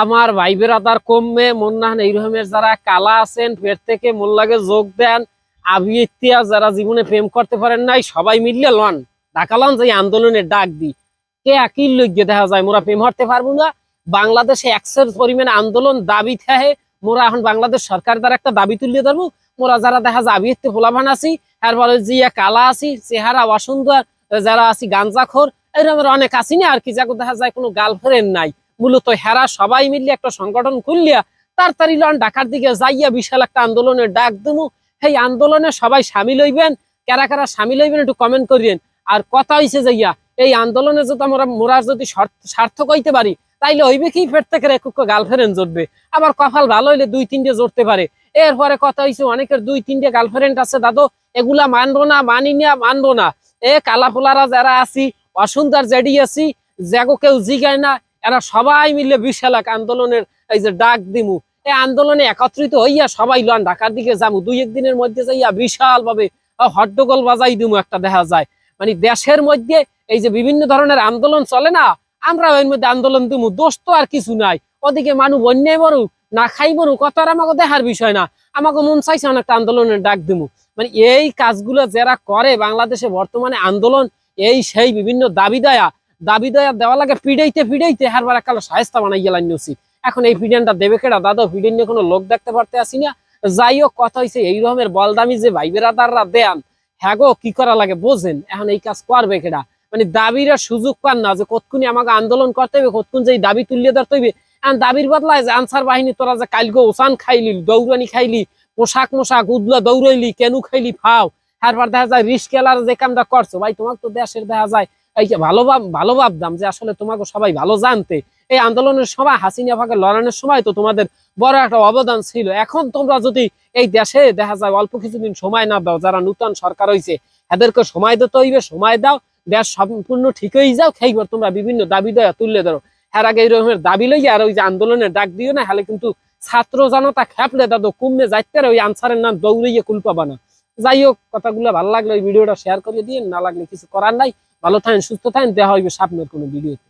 আমার ভাই বেরাদার কমবে মন্নাহান এইরকমের যারা কালা আছেন, ফের থেকে মোল্লাকে যোগ দেন। আবি ইতিহাস যারা জীবনে প্রেম করতে পারেন নাই, সবাই মিললে লন। ডাকালাম যে এই আন্দোলনের ডাক দি। কে একই লজ্ঞ দেখা যায়, মোরা প্রেম হতে পারব না। বাংলাদেশে একশের পরিমাণে আন্দোলন দাবি থাকে। মোরা এখন বাংলাদেশ সরকার দ্বারা একটা দাবি তুলিয়ে ধরবো। মোরা যারা দেখা যায়, আবি ফোলাভান আছি তারপরে জিয়া কালা আছি, চেহারা অসুন্দর, যারা আছি গাঞ্জাখোর এরকম অনেক আছি না, আর কি যাকে দেখা যায় কোনো গার্লফ্রেন্ড নাই। মূলত হেরা সবাই মিলে একটা সংগঠন খুললিয়া তাড়াতাড়ি লন ঢাকার দিকে যাইয়া বিশাল একটা আন্দোলনের ডাক দেবো সেই আন্দোলনে সবাই সামিল হইবেন। কারা কারা সামিল হইবেন একটু কমেন্ট করিয়েন। আর কথা হইছে যাইয়া এই আন্দোলনে যদি আমরা মোরা যদি সার্থক হইতে পারি, তাইলে হইবে কি ফের থেকে একুক গার্লফ্রেন্ড জড়বে। আবার কপাল ভালো হইলে দুই তিনটে জড়তে পারে। এরপরে কথা হইছে অনেকের দুই তিনটে গার্লফ্রেন্ড আছে, দাদু, এগুলা মানবো না, মানি না, মানবো না। এ কালাফুলারা যারা আছি, অসুন্দর জেডি আছি যাগো কেউ জিগায় না এরা সবাই মিলে বিশাল এক আন্দোলনের এই যে ডাক দিমু। এই আন্দোলনে একত্রিত হইয়া সবাই লন ঢাকার দিকে যাব দুই একদিনের মধ্যে যাইয়া বিশাল ভাবে হট্টগোল বাজাই দিমু একটা দেখা যায়। মানে দেশের মধ্যে এই যে বিভিন্ন ধরনের আন্দোলন চলে না, আমরা ওই মধ্যে আন্দোলন দিমু। দোষ তো আর কিছু নাই। ওদিকে মানুষ বন্যায় মরুক না খাই মরুক কত আর আমাকে দেখার বিষয় না। আমাকে মন চাইছে অনেকটা আন্দোলনের ডাক দিমু। মানে এই কাজগুলো যারা করে বাংলাদেশে বর্তমানে আন্দোলন, এই সেই বিভিন্ন দাবি দয়া দাবি দয়া দেওয়া লাগে পিড়াইতে পিড়াইতে হারবার একাল সাহেস্তা বানাই গেলাম নিউসি। এখন এই পিডিয়ানটা দেবে কেডা? দাদা পিডিয়ান নিয়ে কোনো লোক দেখতে পারতে আসি না। যাই হোক, কথা হয়েছে এই রকমের বলদামি যে ভাই বেরাদাররা দেন হ্যাঁ গো, কি করা লাগে বোঝেন? এখন এই কাজ করবে কেডা? মানে দাবিরা সুযোগ পান না যে কতক্ষণি আমাকে আন্দোলন করতে হবে কতক্ষণ যে দাবি তুলিয়ে ধরতে হবে এখন দাবির বদলায় যে আনসার বাহিনী, তোরা যে কালকে ওসান খাইলি, দৌড়ানি খাইলি, পোশাক মোশাক উদলা দৌড়াইলি, কেনু খাইলি, ফাও। তারপর দেখা যায়, রিস্ক খেলার যে কামটা করছ, ভাই, তোমাকে তো দেশের দেখা যায়। এই ভালো ভালো ভাবতাম যে আসলে তোমাকে সবাই ভালো জানতে। এই আন্দোলনের সময়, হাসিনা ফাঁকে লড়ানোর সময় তো তোমাদের বড় একটা অবদান ছিল। এখন তোমরা যদি এই দেশে দেখা যায় অল্প কিছুদিন সময় না দাও, যারা নূতন সরকার হয়েছে এদেরকে সময় দিতে হইবে, সময় দাও। দেশ সম্পূর্ণ ঠিক হয়ে যাও খেইবার তোমরা বিভিন্ন দাবি দেওয়া তুললে ধরো। এর আগে এই রকমের দাবি লইয়া আর ওই যে আন্দোলনের ডাক দিও না, হলে কিন্তু ছাত্র জনতা খেপলে দাদু কুমনে যাইতে ওই আনসারের নাম দৌড়িয়ে কুল পাবা না। যাই হোক কথাগুলো ভালো লাগলে ওই ভিডিওটা শেয়ার করে দিন না লাগলে কিছু করার নাই। ভালো থাকেন, সুস্থ থাকেন, দেখা হইবে সামনের কোনো ভিডিওতে।